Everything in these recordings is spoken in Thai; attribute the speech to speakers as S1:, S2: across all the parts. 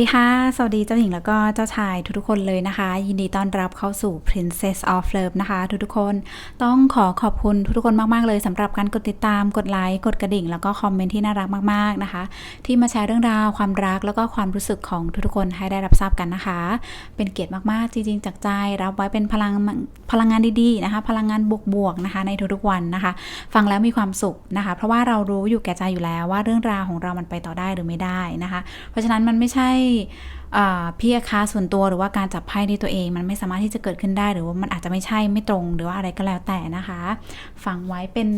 S1: สดีค่ะ สวัสดีเจ้าหญิงแล้วก็เจ้าชายทุกๆคนเลยนะคะ ยินดีต้อนรับเข้าสู่ Princess of Love นะคะ ทุกๆคนต้องขอขอบคุณทุกๆคนมากๆเลยสำหรับการกดติดตามกดไลค์กดกระดิ่ง แล้วก็คอมเมนต์ที่น่ารักมากๆนะคะ ที่มาแชร์เรื่องราวความรักแล้วก็ความรู้สึกของทุกๆคนให้ได้รับทราบกันนะคะ เป็นเกียรติมากๆจริงๆจากใจ รับไว้เป็นพลังพลังงานดีๆนะคะ พลังงานบวกๆนะคะ ในทุกๆวันนะคะ ฟังแล้วมีความสุขนะคะ เพราะว่าเรารู้อยู่แก่ใจอยู่แล้วว่าเรื่องราวของเรามันไปต่อได้หรือไม่ได้นะคะ เพราะฉะนั้นมันไม่ใช่พี่อาคาส่วนตัวหรือว่าการจับไพ่ในตัวเอง มันไม่สามารถที่จะเกิดขึ้นได้ หรือว่ามันอาจจะไม่ใช่ไม่ตรง หรือว่าอะไรก็แล้วแต่นะคะ ฟังไว้เป็น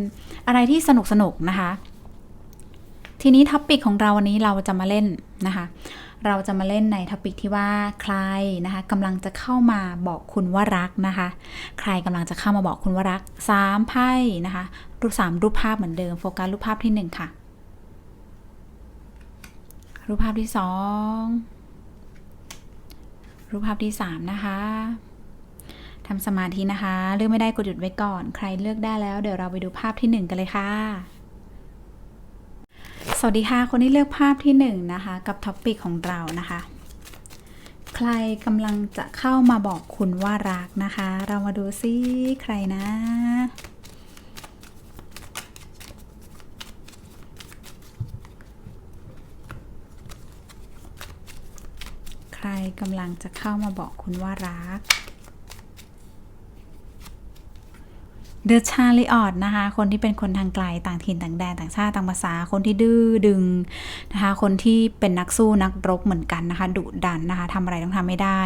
S1: อะไรที่สนุกสนุกนะคะ ทีนี้ท็อปิกของเราวันนี้เราจะมาเล่นนะคะ เราจะมาเล่นในท็อปิกที่ว่าใครนะคะกำลังจะเข้ามาบอกคุณว่ารักนะคะ ใครกำลังจะเข้ามาบอกคุณว่ารักสามไพ่นะคะรูปสามรูปภาพเหมือนเดิมโฟกัสรูปภาพที่หนึ่งค่ะ รูปภาพที่สองรูปภาพที่3นะคะทำสมาธินะคะ เลือกไม่ได้กดหยุดไว้ก่อน ใครเลือกได้แล้ว เดี๋ยวเราไปดูภาพที่1กันเลยค่ะ สวัสดีค่ะ คนที่เลือกภาพที่1นะคะ กับท็อปปิกของเรานะคะ ใครกำลังจะเข้ามาบอกคุณว่ารักนะคะ เรามาดูซิใครนะใคร กำลังจะเข้ามาบอกคุณว่ารักเดอะชาลิออดนะคะ คนที่เป็นคนทางไกลต่างถิ่นต่างแดนต่างชาติต่างภาษา คนที่ดื้อดึงนะคะ คนที่เป็นนักสู้นักรบเหมือนกันนะคะดุดันนะคะทำอะไรต้องทำไม่ได้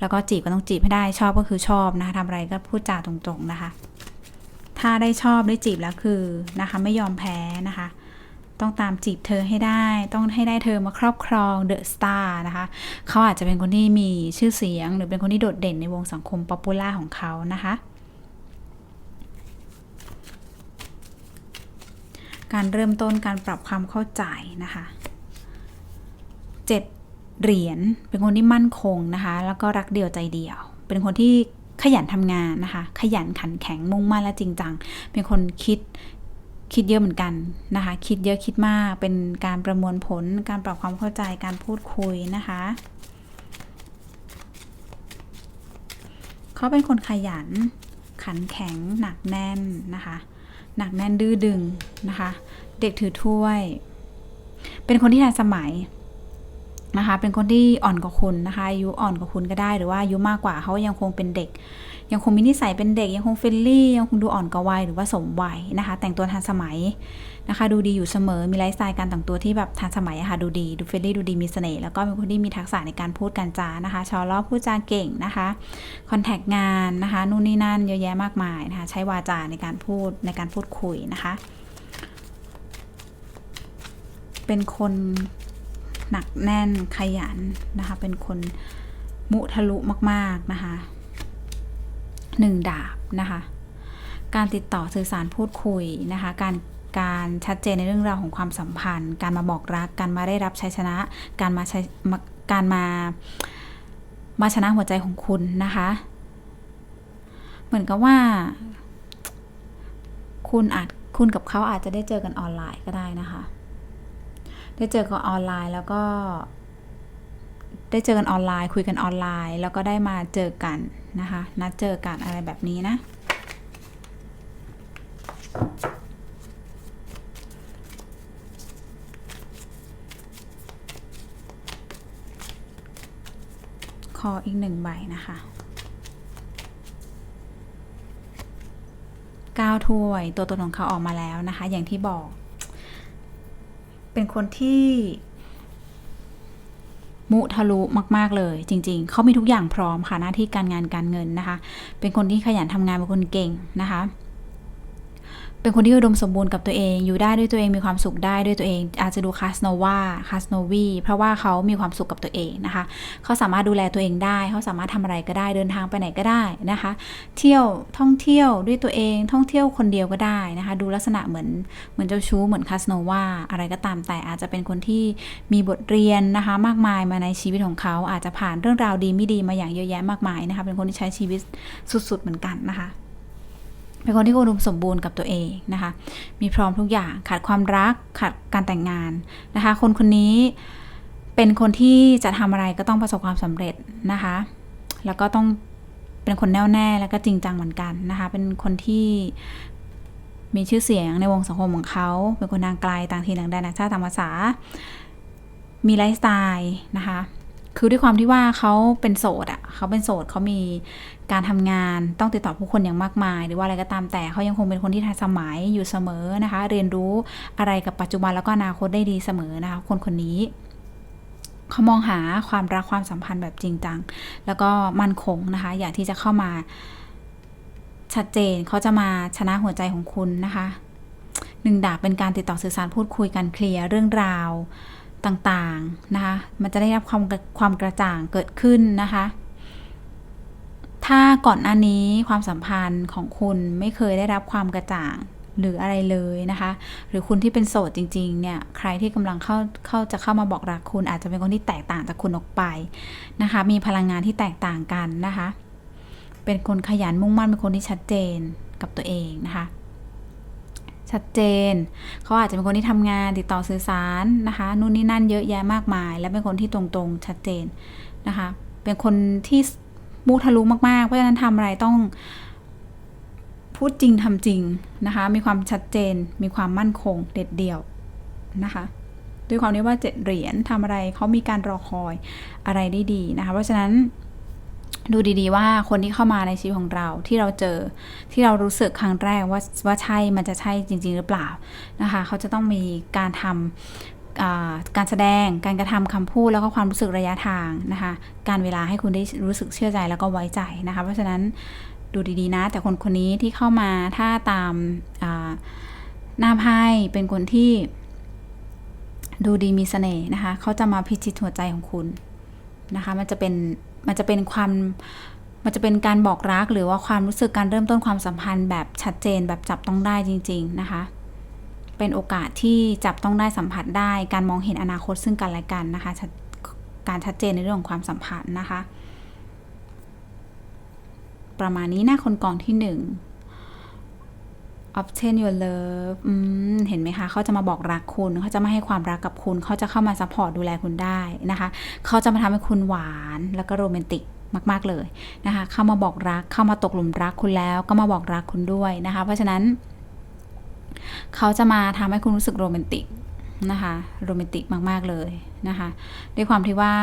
S1: แล้วก็จีบก็ต้องจีบให้ได้ชอบก็คือชอบนะคะทำอะไรก็พูดจาตรงๆนะคะ ถ้าได้ชอบได้จีบแล้วคือนะคะไม่ยอมแพ้นะคะ ต้องตามจีบเธอให้ได้ ต้องให้ได้เธอมาครอบครองเดอะสตาร์นะคะ เขาอาจจะเป็นคนที่มีชื่อเสียง หรือเป็นคนที่โดดเด่นในวงสังคมป๊อปปูล่าของเขานะคะการเริ่มต้นการปรับความเข้าใจนะคะเจ็ดเหรียญเป็นคนที่มั่นคงนะคะ แล้วก็รักเดียวใจเดียว เป็นคนที่ขยันทำงานนะคะ ขยันขันแข็งมุ่งมั่นและจริงจัง เป็นคนคิด คิดเยอะเหมือนกันนะคะ คิดเยอะคิดมาก เป็นการประมวลผล การปรับความเข้าใจ การพูดคุยนะคะ เขาเป็นคนขยัน ขันแข็ง หนักแน่นนะคะ หนักแน่นดื้อดึงนะคะ เด็กถือถ้วย เป็นคนที่ทันสมัยนะคะ เป็นคนที่อ่อนกว่าคุณนะคะ อายุอ่อนกว่าคุณก็ได้ หรือว่าอายุมากกว่าเขายังคงเป็นเด็ก ยังคงมีนิสัยเป็นเด็ก ยังคงเฟรนลี่ยังคงดูอ่อนกว่าวัยหรือว่าสมวัยนะคะ แต่งตัวทันสมัยนะคะ ดูดีอยู่เสมอมีไลฟ์สไตล์การแต่งตัวที่แบบทันสมัยอะค่ะดูดีดูเฟรนลี่ดูดีมีเสน่ห์แล้วก็เป็นคนที่มีทักษะในการพูดการจานะคะชอลอบพูดจาเก่งนะคะคอนแทคงานนะคะนู่นนี่นั่นเยอะแยะมากมายนะคะใช้วาจาในการพูดในการพูดคุยนะคะ เป็นคนหนักแน่นขยันนะคะ เป็นคนมุทะลุมาก ๆ นะคะ หนึ่งดาบนะคะ การติดต่อสื่อสารพูดคุยนะคะ การการชัดเจนในเรื่องราวของความสัมพันธ์ การมาบอกรัก การมาได้รับชัยชนะ การมาใช้การมามาชนะหัวใจของคุณนะคะ เหมือนกับว่า คุณอาจคุณกับเขาอาจจะได้เจอกันออนไลน์ก็ได้นะคะ ได้เจอกันออนไลน์แล้วก็ ได้เจอกันออนไลน์ คุยกันออนไลน์ แล้วก็ได้มาเจอกัน นะคะ นัดเจอกันอะไรแบบนี้นะขออีกหนึ่งใบนะคะก้าวถ้วยตัวตนของเขาออกมาแล้วนะคะ อย่างที่บอก เป็นคนที่ มุทะลุมาก ๆ เลย จริง ๆ เขามีทุกอย่างพร้อมค่ะหน้าที่การงานการเงินนะคะ เป็นคนที่ขยันทำงานเป็นคนเก่งนะคะ เป็นคนที่อุดมสมบูรณ์กับตัวเอง อยู่ได้ด้วยตัวเองมีความสุขได้ด้วยตัวเอง อาจจะดูคาสโนวาคาสโนวีเพราะว่าเขามีความสุขกับตัวเองนะคะ เขาสามารถดูแลตัวเองได้ เขาสามารถทำอะไรก็ได้เดินทางไปไหนก็ได้นะคะ เที่ยวท่องเที่ยวด้วยตัวเองท่องเที่ยวคนเดียวก็ได้นะคะ ดูลักษณะเหมือนเหมือนเจ้าชู้เหมือนคาสโนวาอะไรก็ตามแต่อาจจะเป็นคนที่มีบทเรียนนะคะ มากมายมาในชีวิตของเขาอาจจะผ่านเรื่องราวดีไม่ดีมาอย่างเยอะแยะมากมายนะคะ เป็นคนที่ใช้ชีวิตสุดๆเหมือนกันนะคะ เป็นคนที่อุดมสมบูรณ์กับตัวเองนะคะ มีพร้อมทุกอย่างขาดความรักขาดการแต่งงานนะคะ คนคนนี้เป็นคนที่จะทำอะไรก็ต้องประสบความสำเร็จนะคะ แล้วก็ต้องเป็นคนแน่วแน่แล้วก็จริงจังเหมือนกันนะคะ เป็นคนที่มีชื่อเสียงในวงสังคมของเขา เป็นคนทางไกลต่างถิ่นต่างแดนต่างชาติต่างภาษา มีไลฟ์สไตล์นะคะ คือด้วยความที่ว่าเขาเป็นโสดอะ่ะเขาเป็นโสดเขามี การทำงานต้องติดต่อผู้คนอย่างมากมาย หรือว่าอะไรก็ตามแต่เขายังคงเป็นคนที่ทันสมัยอยู่เสมอนะคะ เรียนรู้อะไรกับปัจจุบันแล้วก็อนาคตได้ดีเสมอนะคะ คนคนนี้เขามองหาความรักความสัมพันธ์แบบจริงจังแล้วก็มั่นคงนะคะ อยากที่จะเข้ามาชัดเจนเขาจะมาชนะหัวใจของคุณนะคะหนึ่งดาบเป็นการติดต่อสื่อสารพูดคุยกันเคลียร์เรื่องราวต่างๆนะคะ มันจะได้รับความความกระจ่างเกิดขึ้นนะคะ ถ้าก่อนหน้านี้ความสัมพันธ์ของคุณไม่เคยได้รับความกระจ่างหรืออะไรเลยนะคะ หรือคุณที่เป็นโสดจริงๆ เนี่ย ใครที่กำลังเข้าเข้าจะเข้ามาบอกรักคุณอาจจะเป็นคนที่แตกต่างจากคุณออกไปนะคะ มีพลังงานที่แตกต่างกันนะคะ เป็นคนขยันมุ่งมั่นเป็นคนที่ชัดเจนกับตัวเองนะคะ ชัดเจน เขาอาจจะเป็นคนที่ทำงานติดต่อสื่อสารนะคะ นู่นนี่นั่นเยอะแยะมากมาย และเป็นคนที่ตรงๆชัดเจนนะคะ เป็นคนที่ มุทะลุมากๆ เพราะฉะนั้นทำอะไรต้องพูดจริงทำจริงนะคะ มีความชัดเจน มีความมั่นคงเด็ดเดี่ยวนะคะด้วยความที่ว่าเจ็ดเหรียญทำอะไรเขามีการรอคอยอะไรได้ดีนะคะ เพราะฉะนั้นดูดีๆว่าคนที่เข้ามาในชีวิตของเราที่เราเจอที่เรารู้สึกครั้งแรกว่าว่าใช่มันจะใช่จริง ๆ หรือเปล่านะคะ เขาจะต้องมีการทำ การแสดง การกระทำคำพูดแล้วก็ความรู้สึกระยะทางนะคะ การเวลาให้คุณได้รู้สึกเชื่อใจแล้วก็ไว้ใจนะคะ เพราะฉะนั้นดูดีๆนะ แต่คนคนนี้ที่เข้ามาถ้าตามหน้าไพ่เป็นคนที่ดูดีมีเสน่ห์นะคะ เขาจะมาพิชิตหัวใจของคุณนะคะ มันจะเป็น มันจะเป็นความ มันจะเป็นการบอกรักหรือว่าความรู้สึกการเริ่มต้นความสัมพันธ์แบบชัดเจนแบบจับต้องได้จริง ๆ นะคะ เป็นโอกาสที่จับต้องได้สัมผัสได้ การมองเห็นอนาคตซึ่งกันและกันนะคะ การชัดเจนในเรื่องของความสัมพันธ์นะคะ ประมาณนี้หนะคนกองที่หนึ่ง obtain your love เห็นไหมคะ เขาจะมาบอกรักคุณ เขาจะมาให้ความรักกับคุณ เขาจะเข้ามาซัพพอร์ตดูแลคุณได้นะคะ เขาจะมาทำให้คุณหวานแล้วก็โรแมนติกมาก ๆ เลยนะคะ เข้ามาบอกรัก เข้ามาตกหลุมรักคุณแล้ว ก็มาบอกรักคุณด้วยนะคะ เพราะฉะนั้น เขาจะมาทำให้คุณรู้สึกโรแมนติกนะคะโรแมนติกมาก ๆ เลยนะคะด้วยความที่ว่า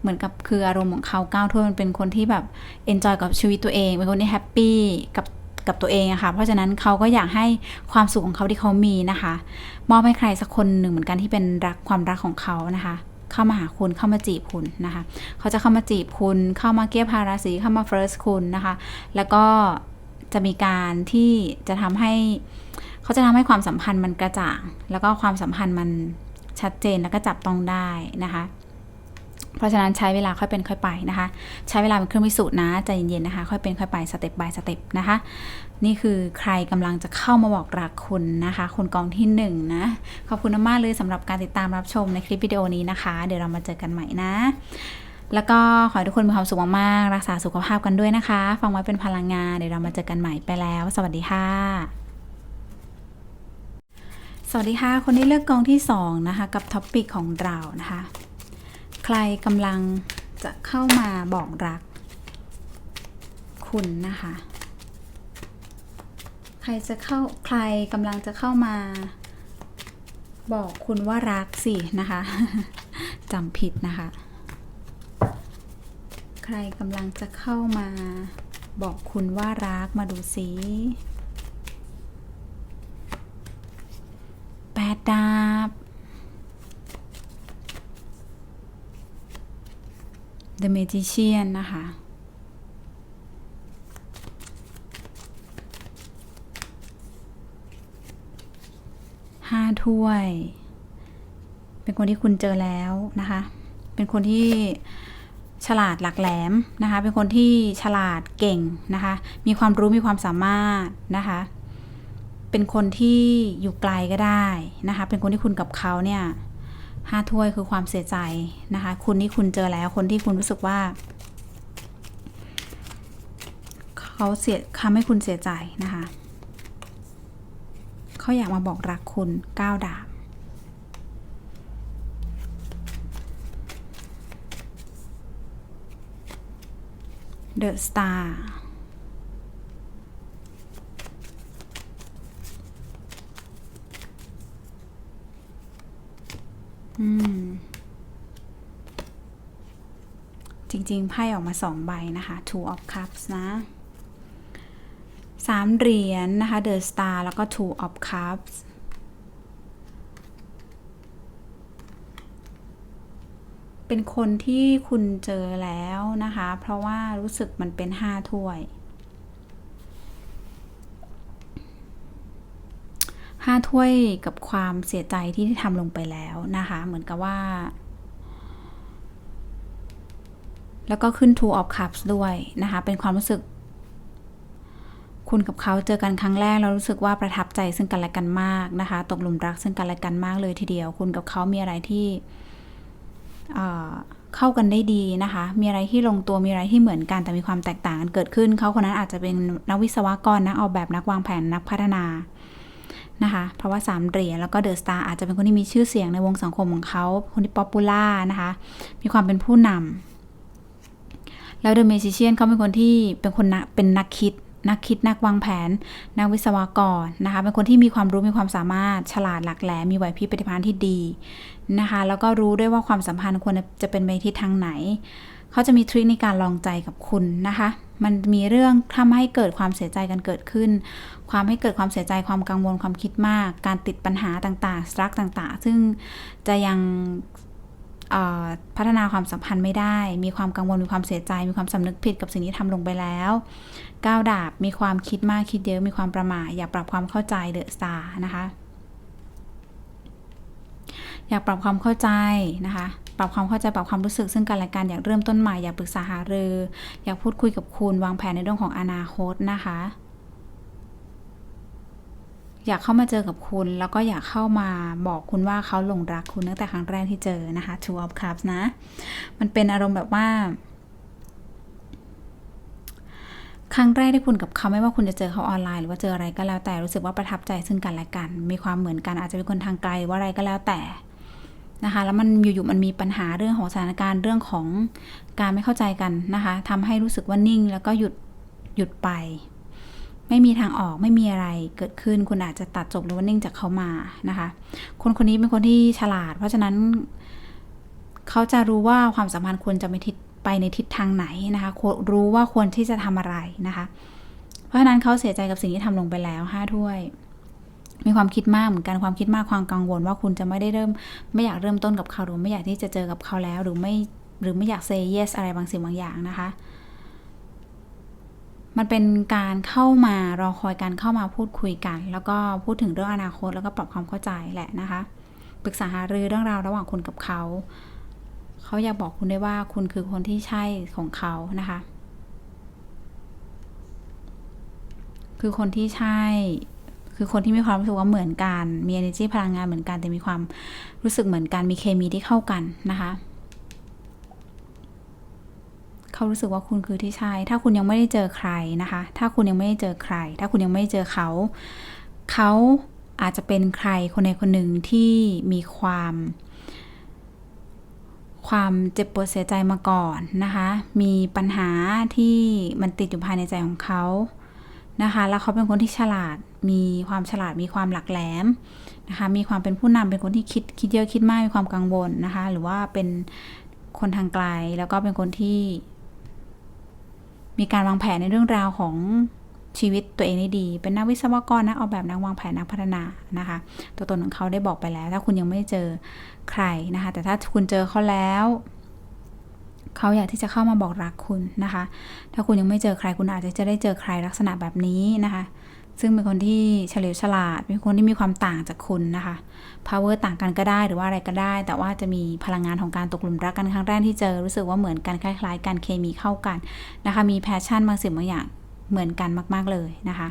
S1: เหมือนกับคืออารมณ์ของเขาก้าวทั่วมันเป็นคนที่แบบเอนจอยกับชีวิตตัวเอง เป็นคนที่แฮปปี้กับกับตัวเองอะค่ะ เพราะฉะนั้นเขาก็อยากให้ความสุขของเขาที่เขามีนะคะ มอบให้ใครสักคนหนึ่งเหมือนกันที่เป็นรักความรักของเขานะคะ เข้ามาหาคุณเข้ามาจีบคุณนะคะ เขาจะเข้ามาจีบคุณ เข้ามาเก็บพาราสีเข้ามาเฟิร์สคุณนะคะ แล้วก็จะมีการที่จะทำให้ เขาจะทำให้ความสัมพันธ์มันกระจ่าง แล้วก็ความสัมพันธ์มันชัดเจนแล้วก็จับต้องได้นะคะ เพราะฉะนั้นใช้เวลาค่อยเป็นค่อยไปนะคะ ใช้เวลาเป็นเครื่องพิสูจน์นะใจเย็นๆนะคะ ค่อยเป็นค่อยไปสเต็ป by สเต็ปนะคะ นี่คือใครกำลังจะเข้ามาบอกรักคุณนะคะคนกองที่1นนะขอบคุณมากเลยสำหรับการติดตามรับชมในคลิปวิดีโอนี้นะคะ เดี๋ยวเรามาเจอกันใหม่นะแล้วก็ขอให้ทุกคนมีความสุขมากๆ รักษาสุขภาพกันด้วยนะคะ ฟังไว้เป็นพลังงาน เดี๋ยวเรามาเจอกันใหม่ไปแล้ว สวัสดีค่ะ สวัสดีค่ะ คนที่เลือกกองที่ 2 นะคะ กับท็อปปิกของเรานะคะ ใครกำลังจะเข้ามาบอกรัก คุณนะคะ ใครจะเข้าใครกำลังจะเข้ามา บอกคุณว่ารักสินะคะจำผิดนะคะ ใครกำลังจะเข้ามา บอกคุณว่ารักมาดูสิแปดดาบ The Magician นะคะห้าถ้วย เป็นคนที่คุณเจอแล้วนะคะ เป็นคนที่ฉลาดหลักแหลมนะคะ เป็นคนที่ฉลาดเก่งนะคะ มีความรู้มีความสามารถนะคะ เป็นคนที่อยู่ไกลก็ได้นะคะ เป็นคนที่คุณกับเขาเนี่ย ห้าถ้วยคือความเสียใจนะคะ คุณนี่คุณเจอแล้วคนที่คุณรู้สึกว่าเขาเสียทำให้คุณเสียใจนะคะเขาอยากมาบอกรักคุณก้าวดาบเดอะสตาร์ ม จริงๆ ไพ่ออกมาสองใบนะคะ Two of Cups นะสามเหรียญนะคะ The Star แล้วก็ Two of Cups เป็นคนที่คุณเจอแล้วนะคะ เพราะว่ารู้สึกมันเป็นห้าถ้วย ห้าถ้วยกับความเสียใจที่ได้ทำลงไปแล้วนะคะ เหมือนกับว่า แล้วก็ขึ้น Two of Cups ด้วยนะคะ เป็นความรู้สึก คุณกับเขาเจอกันครั้งแรกแล้วรู้สึกว่าประทับใจซึ่งกันและกันมากนะคะ ตกหลุมรักซึ่งกันและกันมากเลยทีเดียว คุณกับเขามีอะไรที่เอ่อเข้ากันได้ดีนะคะ มีอะไรที่ลงตัว มีอะไรที่เหมือนกัน แต่มีความแตกต่างกันเกิดขึ้น เขาคนนั้นอาจจะเป็นนักวิศวกร นักออกแบบ นักวางแผน นักพัฒนา นะคะ เพราะว่าสามเหรียญแล้วก็เดอะสตาร์อาจจะเป็นคนที่มีชื่อเสียงในวงสังคมของเขา คนที่ป๊อปปูล่านะคะ มีความเป็นผู้นำแล้วเดอะเมจิเชียนเขาเป็นคนที่เป็นคนนักเป็นนักคิด นักคิดนักวางแผน นักวิศวกรนะคะ เป็นคนที่มีความรู้มีความสามารถฉลาดหลักแหลมมีไหวพริบปฏิภาณที่ดีนะคะ แล้วก็รู้ด้วยว่าความสัมพันธ์ควรจะเป็นไปทิศทางไหนเขาจะมีทริคในการลองใจกับคุณนะคะ มันมีเรื่องทำให้เกิดความเสียใจกันเกิดขึ้น ความให้เกิดความเสียใจความกังวลความคิดมาก การติดปัญหาต่างๆสตรักต่างๆ ซึ่งจะยังพัฒนาความสัมพันธ์ไม่ได้ มีความกังวล มีความเสียใจ มีความสำนึกผิดกับสิ่งที่ทำลงไปแล้วก้าวดาบ มีความคิดมาก คิดเยอะ มีความประมาท อยากปรับความเข้าใจเดอะสตาร์นะคะ อยากปรับความเข้าใจนะคะ ปรับความเข้าใจ ปรับความรู้สึก ซึ่งกันและกัน อยากเริ่มต้นใหม่ อยากปรึกษาหารือ อยากพูดคุยกับคุณ วางแผนในเรื่องของอนาคตนะคะ อยากเข้ามาเจอกับคุณ แล้วก็อยากเข้ามาบอกคุณว่าเขาหลงรักคุณตั้งแต่ครั้งแรกที่เจอนะคะ Two of Cups นะ มันเป็นอารมณ์แบบว่า ครั้งแรกที่คุณกับเขาไม่ว่าคุณจะเจอเขาออนไลน์หรือว่าเจออะไรก็แล้วแต่รู้สึกว่าประทับใจซึ่งกันและกัน มีความเหมือนกันอาจจะเป็นคนทางไกลว่าอะไรก็แล้วแต่นะคะแล้วมันอยู่ๆมันมีปัญหาเรื่องของสถานการณ์เรื่องของการไม่เข้าใจกันนะคะทำให้รู้สึกว่านิ่งแล้วก็หยุดหยุดไป ไม่มีทางออกไม่มีอะไรเกิดขึ้น คุณอาจจะตัดจบหรือว่านิ่งจากเขามานะคะ คนคนนี้เป็นคนที่ฉลาด เพราะฉะนั้น เขาจะรู้ว่าความสัมพันธ์ควรจะไปทิศไปในทิศทางไหนนะคะรู้ว่าควรที่จะทำอะไรนะคะ เพราะฉะนั้นเขาเสียใจกับสิ่งที่ทำลงไปแล้วห้าถ้วยมีความคิดมากเหมือนกันความคิดมากความกังวลว่าคุณจะไม่ได้เริ่ม ไม่อยากเริ่มต้นกับเขาหรือไม่อยากที่จะเจอกับเขาแล้วหรือไม่หรือไม่อยาก say yes อะไรบางสิ่งบางอย่างนะคะ มันเป็นการเข้ามารอคอยการเข้ามาพูดคุยกัน แล้วก็พูดถึงเรื่องอนาคต แล้วก็ปรับความเข้าใจแหละนะคะ ปรึกษาหารือเรื่องราวระหว่างคุณกับเขา เขาอยากบอกคุณได้ว่าคุณคือคนที่ใช่ของเขานะคะ คือคนที่ใช่ คือคนที่มีความรู้สึกว่าเหมือนกัน มี energy พลังงานเหมือนกัน แต่มีความรู้สึกเหมือนกัน มีเคมีที่เข้ากันนะคะ เขารู้สึกว่าคุณคือที่ใช่ ถ้าคุณยังไม่ได้เจอใครนะคะ ถ้าคุณยังไม่ได้เจอใคร ถ้าคุณยังไม่ได้เจอเขา เขาอาจจะเป็นใครคนใดคนหนึ่งที่มีความ ความเจ็บปวดเสียใจมาก่อนนะคะ มีปัญหาที่มันติดอยู่ภายในใจของเขานะคะ แล้วเขาเป็นคนที่ฉลาด มีความฉลาด มีความหลักแหลมนะคะ มีความเป็นผู้นำเป็นคนที่คิดคิดเยอะคิดมาก มีความกังวลนะคะ หรือว่าเป็นคนทางไกล แล้วก็เป็นคนที่ มีการวางแผนในเรื่องราวของชีวิตตัวเองได้ดี เป็นนักวิศวกรนักออกแบบนักวางแผนนักพัฒนานะคะ ตัวตนของเขาได้บอกไปแล้ว ถ้าคุณยังไม่เจอใครนะคะ แต่ถ้าคุณเจอเขาแล้ว เขาอยากที่จะเข้ามาบอกรักคุณนะคะ ถ้าคุณยังไม่เจอใครคุณอาจจะจะได้เจอใครลักษณะแบบนี้นะคะ ซึ่งเป็นคนที่เฉลียวฉลาด เป็นคนที่มีความต่างจากคุณนะคะ power ต่างกันก็ได้หรือว่าอะไรก็ได้ แต่ว่าจะมีพลังงานของการตกหลุมรักกันครั้งแรกที่เจอรู้สึกว่าเหมือนกันคล้าย ๆ กันเคมีเข้ากันนะคะ มีแพชชั่นบางสิ่งบางอย่างเหมือนกันมาก ๆเลยนะคะ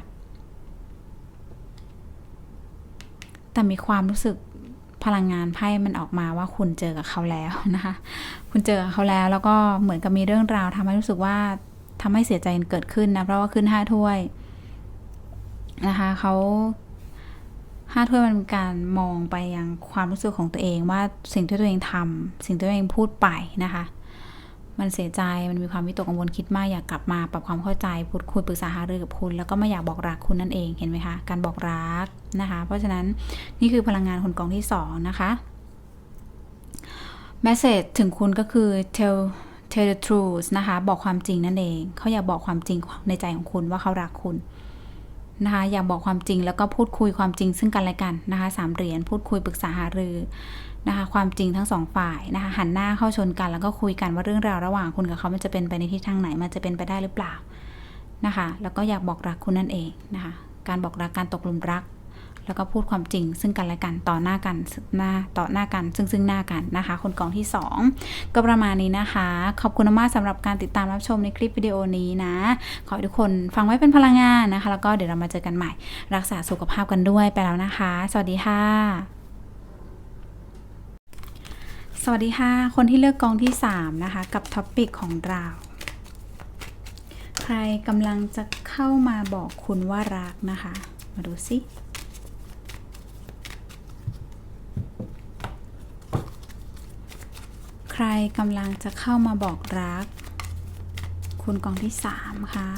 S1: แต่มีความรู้สึกพลังงานไพ่มันออกมาว่าคุณเจอกับเขาแล้วนะคะ คุณเจอกับเขาแล้วแล้วก็เหมือนกับมีเรื่องราวทำให้รู้สึกว่าทำให้เสียใจเกิดขึ้นนะ เพราะว่าขึ้นห้าถ้วย นะคะเขาห้าถ้วยมันเป็นการมองไปยังความรู้สึกของตัวเองว่าสิ่งที่ตัวเองทำสิ่งที่ตัวเองพูดไปนะคะ มันเสียใจมันมีความวิตกกังวลคิดมากอยากกลับมาปรับความเข้าใจพูดคุยปรึกษาหารือกับคุณ แล้วก็ไม่อยากบอกรักคุณนั่นเองเห็นไหมคะการบอกรักนะคะ เพราะฉะนั้นนี่คือพลังงานคนกองที่สองนะคะแมสเซจถึงคุณก็คือ tell tell the truth นะคะ บอกความจริงนั่นเอง เขาอยากบอกความจริงในใจของคุณว่าเขารักคุณ นะคะอยากบอกความจริงแล้วก็พูดคุยความจริงซึ่งกันและกันนะคะสามเหรียญพูดคุยปรึกษาหารือนะคะความจริงทั้งสองฝ่ายนะคะหันหน้าเข้าชนกันแล้วก็คุยกันว่าเรื่องราวระหว่างคุณกับเขามันจะเป็นไปในทิศทางไหนมันจะเป็นไปได้หรือเปล่านะคะแล้วก็อยากบอกรักคุณนั่นเองนะคะการบอกรักการตกหลุมรัก แล้วก็พูดความจริง ซึ่งกันและกันต่อหน้ากันหน้าต่อหน้ากัน ซึ่งซึ่งหน้ากันนะคะ คนกองที่ 2 ก็ประมาณนี้นะคะ ขอบคุณมากสำหรับการติดตามรับชมในคลิปวิดีโอนี้นะ ขอให้ทุกคนฟังไว้เป็นพลังงานนะคะ แล้วก็เดี๋ยวเรามาเจอกันใหม่ รักษาสุขภาพกันด้วยไปแล้วนะคะ สวัสดีค่ะสวัสดีค่ะ คนที่เลือกกองที่ 3 นะคะ กับท็อปิกของเรา ใครกำลังจะเข้ามาบอกคุณว่ารักนะคะ มาดูสิ ใค รกำลังจะเข้ามาบอกรัก คุณกองที่สามค่ะ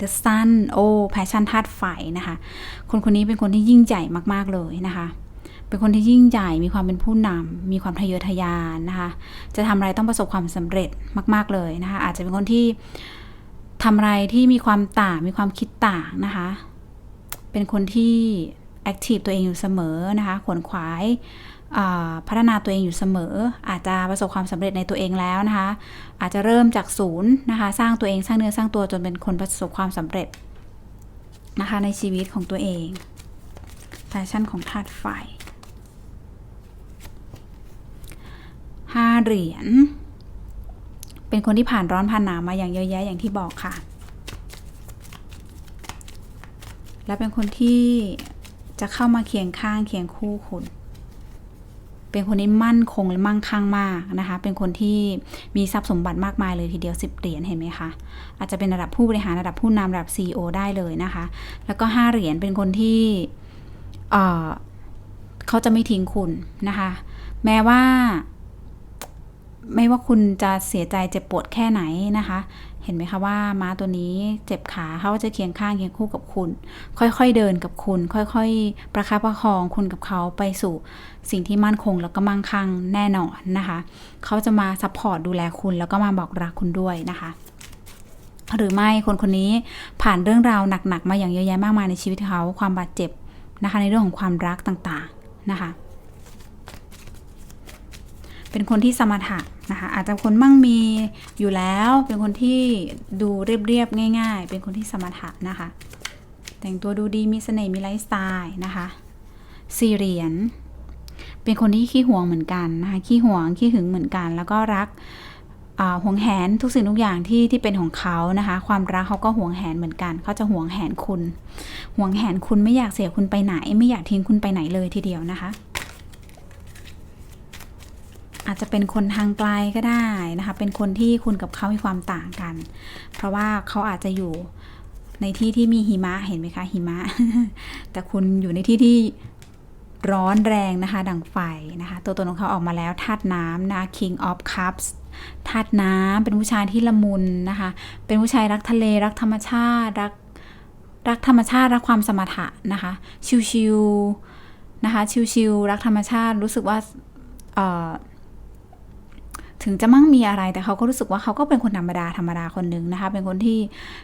S1: The Sun โอ้แพชชั่นธาตุไฟนะคะ คนคนนี้เป็นคนที่ยิ่งใหญ่มากๆเลยนะคะ เป็นคนที่ยิ่งใหญ่มีความเป็นผู้นำมีความทะเยอทะยานนะคะ จะทำอะไรต้องประสบความสำเร็จมาก ๆเลยนะคะ อาจจะเป็นคนที่ทำอะไรที่มีความต่างมีความคิดต่างนะคะ เป็นคนที่ แอคทีฟตัวเองอยู่เสมอนะคะขวนขวายพัฒนาตัวเองอยู่เสมอ อาจจะประสบความสำเร็จในตัวเองแล้วนะคะ อาจจะเริ่มจากศูนย์นะคะสร้างตัวเองสร้างเนื้อสร้างตัวจนเป็นคนประสบความสำเร็จนะคะในชีวิตของตัวเองแฟชั่นของธาตุไฟห้าเหรียญเป็นคนที่ผ่านร้อนผ่านหนาวมาอย่างเยอะแยะอย่างที่บอกค่ะ และเป็นคนที่ จะเข้ามาเคียงข้างเคียงคู่คุณ เป็นคนที่มั่นคงและมั่งคั่งมากนะคะ เป็นคนที่มีทรัพย์สมบัติมากมายเลยทีเดียว10เหรียญเห็นไหมคะ อาจจะเป็นระดับผู้บริหารระดับผู้นำระดับ CEO ได้เลยนะคะ แล้วก็5เหรียญเป็นคนที่เเขาจะไม่ทิ้งคุณนะคะ แม้ว่า ไม่ว่าคุณจะเสียใจเจ็บปวดแค่ไหนนะคะ เห็นไหมคะว่าม้าตัวนี้เจ็บขาเขาจะเคียงข้างเคียงคู่กับคุณ ค่อยๆเดินกับคุณ ค่อยๆ ประคับประคองคุณกับเขาไปสู่สิ่งที่มั่นคงแล้วก็มั่งคั่งแน่นอนนะคะเขาจะมาซัพพอร์ตดูแลคุณ แล้วก็มาบอกรักคุณด้วยนะคะหรือไม่คนคนนี้ผ่านเรื่องราวหนักๆ มาอย่างเยอะแยะมากมายในชีวิตเขาความบาดเจ็บนะคะในเรื่องของความรักต่างๆนะคะ เป็นคนที่สมถะ นะคะอาจจะคนมั่งมีอยู่แล้ว เป็นคนที่ดูเรียบๆง่าย ๆ เป็นคนที่สมถะนะคะ แต่งตัวดูดีมีเสน่ห์มีไลฟ์สไตล์นะคะสี่เหรียญเป็นคนที่ขี้หวงเหมือนกันนะคะขี้หวงขี้หึงเหมือนกัน แล้วก็รักห่วงแหนทุกสิ่งทุกอย่างที่ที่เป็นของเขานะคะ ความรักเขาก็ห่วงแหนเหมือนกันเขาจะห่วงแหนคุณห่วงแหนคุณไม่อยากเสียคุณไปไหน ไม่อยากทิ้งคุณไปไหนเลยทีเดียวนะคะ อาจจะเป็นคนทางไกลก็ได้นะคะ เป็นคนที่คุณกับเขามีความต่างกัน เพราะว่าเขาอาจจะอยู่ในที่ที่มีหิมะเห็นไหมคะหิมะ แต่คุณอยู่ในที่ที่ร้อนแรงนะคะ ดังไฟนะคะ ตัวตนของเขาออกมาแล้วธาตุน้ำนะ King of Cups ธาตุน้ำเป็นผู้ชายที่ละมุนนะคะ เป็นผู้ชายรักทะเลรักธรรมชาติรักรักธรรมชาติรักความสมถะนะคะ ชิวๆนะคะ ชิวๆรักธรรมชาติรู้สึกว่าเอ่อ ถึงจะมั่งมีอะไรแต่เขาก็รู้สึกว่าเขาก็เป็นคนธรรมดาธรรมดาคนหนึ่งนะคะ เป็นคนที่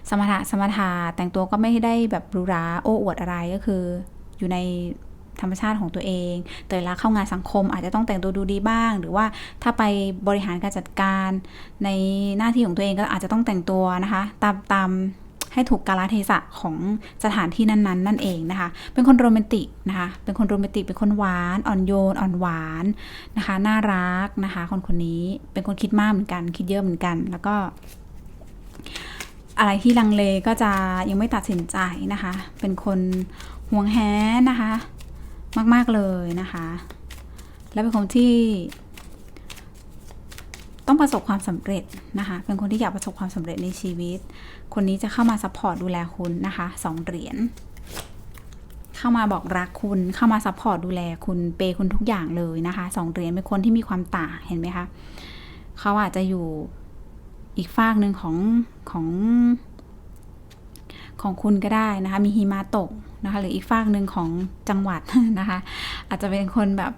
S1: สมถะสมถาแต่งตัวก็ไม่ได้แบบหรูหราโอ้อวดอะไรก็คือ อยู่ในธรรมชาติของตัวเอง แต่เวลาเข้างานสังคมอาจจะต้องแต่งตัวดูดีบ้าง หรือว่าถ้าไปบริหารการจัดการในหน้าที่ของตัวเองก็อาจจะต้องแต่งตัวนะคะ ตามตาม ให้ถูกกาลเทศะของสถานที่นั้น ๆ นั่นเองนะคะ เป็นคนโรแมนติกนะคะ เป็นคนโรแมนติก เป็นคนหวาน อ่อนโยน อ่อนหวานนะคะ น่ารักนะคะ คนคนนี้ เป็นคนคิดมากเหมือนกัน คิดเยอะเหมือนกัน แล้วก็ อะไรที่ลังเลก็จะยังไม่ตัดสินใจนะคะ เป็นคนห่วงแหนนะคะ มาก ๆ เลยนะคะ และเป็นคนที่ ต้องประสบความสำเร็จนะคะ เป็นคนที่อยากประสบความสำเร็จในชีวิต คนนี้จะเข้ามาซัพพอร์ตดูแลคุณนะคะสองเหรียญเข้ามาบอกรักคุณเข้ามาซัพพอร์ตดูแลคุณเปย์คุณทุกอย่างเลยนะคะสองเหรียญเป็นคนที่มีความต่างเห็นไหมคะเขาอาจจะอยู่อีกฝากหนึ่งของของของคุณก็ได้นะคะ มีหิมะตกนะคะ หรืออีกฝากหนึ่งของจังหวัดนะคะ อาจจะเป็นคนแบบ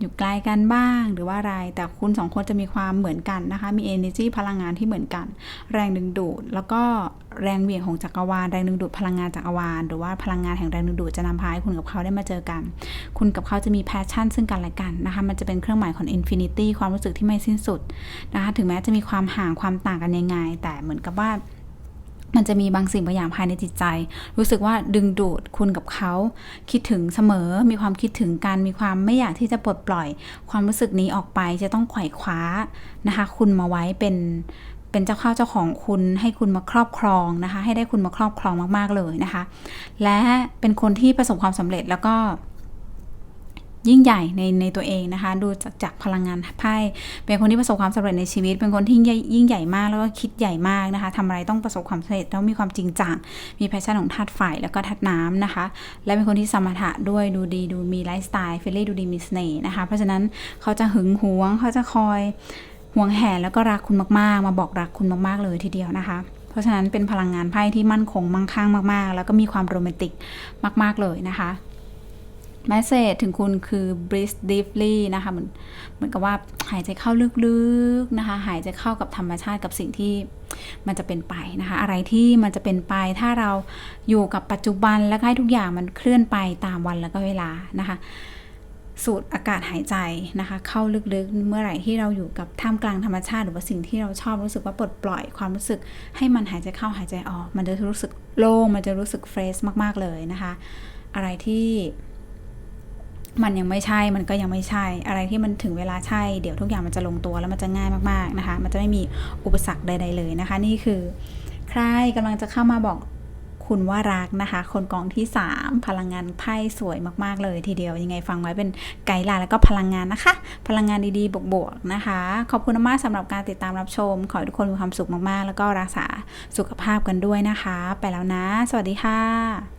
S1: อยู่ไกลกันบ้างหรือว่าอะไร แต่คุณสองคนจะมีความเหมือนกันนะคะ มี energy พลังงานที่เหมือนกัน แรงดึงดูด แล้วก็แรงเหวี่ยงของจักรวาล แรงดึงดูดพลังงานจักรวาล หรือว่าพลังงานแห่งแรงดึงดูดจะนำพาให้คุณกับเขาได้มาเจอกัน คุณกับเขาจะมี passion ซึ่งกันและกันนะคะ มันจะเป็นเครื่องหมายของ infinity ความรู้สึกที่ไม่สิ้นสุดนะคะ ถึงแม้จะมีความห่างความต่างกันยังไง แต่เหมือนกับว่า มันจะมีบางสิ่งบางอย่างภายในจิตใจ รู้สึกว่าดึงดูดคุณกับเขา คิดถึงเสมอ มีความคิดถึงกันมีความไม่อยากที่จะปลดปล่อย ความรู้สึกนี้ออกไปจะต้องไขว่คว้านะคะ คุณมาไว้เป็นเป็นเจ้าข้าวเจ้าของคุณให้คุณมาครอบครองนะคะ ให้ได้คุณมาครอบครองมาก ๆเลยนะคะ และเป็นคนที่ประสบความสำเร็จแล้วก็ ยิ่งใหญ่ในในตัวเองนะคะ ดูจากจากพลังงานไพ่เป็นคนที่ประสบความสำเร็จในชีวิต เป็นคนที่ยิ่งยิ่งใหญ่มากแล้วก็คิดใหญ่มากนะคะทำอะไรต้องประสบความสำเร็จต้องมีความจริงจังมีแพชชั่นของธาตุไฟแล้วก็ธาตุน้ำนะคะ และเป็นคนที่สมถะด้วยดูดีดูมีไลฟ์สไตล์เฟรนลี่ดูดีมีเสน่ห์นะคะ เพราะฉะนั้นเขาจะหึงหวงเขาจะคอยห่วงแหนแล้วก็รักคุณมากๆ มาบอกรักคุณมากๆเลยทีเดียวนะคะ เพราะฉะนั้นเป็นพลังงานไพ่ที่มั่นคงมั่งคั่งมากๆ แล้วก็มีความโรแมนติกมาก ๆเลยนะคะ มสเซจถึงคุณคือ breathe deeply นะคะเหมือนเหมือนกับว่าหายใจเข้าลึกๆนะคะ หายใจเข้ากับธรรมชาติกับสิ่งที่มันจะเป็นไปนะคะ อะไรที่มันจะเป็นไปถ้าเราอยู่กับปัจจุบันแล้วให้ทุกอย่างมันเคลื่อนไปตามวันแล้วก็เวลานะคะสูดอากาศหายใจนะคะ เข้าลึกๆ เมื่อไหร่ที่เราอยู่กับท่ามกลางธรรมชาติ หรือว่าสิ่งที่เราชอบรู้สึกว่าปลดปล่อยความรู้สึก ให้มันหายใจเข้าหายใจออก มันจะรู้สึกโล่งมันจะรู้สึกเฟรชมากๆเลยนะคะ อะไรที่ มันยังไม่ใช่ มันก็ยังไม่ใช่ อะไรที่มันถึงเวลาใช่ เดี๋ยวทุกอย่างมันจะลงตัวแล้วมันจะง่ายมากๆนะคะ มันจะไม่มีอุปสรรคใด ๆเลยนะคะ นี่คือใครกำลังจะเข้ามาบอกคุณว่ารักนะคะ คนกองที่ 3 พลังงานไพ่สวยมากๆเลยทีเดียว ยังไงฟังไว้เป็นไกด์ไลน์แล้วก็พลังงานนะคะ พลังงานดีๆ บวกๆนะคะ ขอบคุณมากๆสำหรับการติดตามรับชม ขอให้ทุกคนมีความสุขมากๆ แล้วก็รักษาสุขภาพกันด้วยนะคะ ไปแล้วนะ สวัสดีค่ะ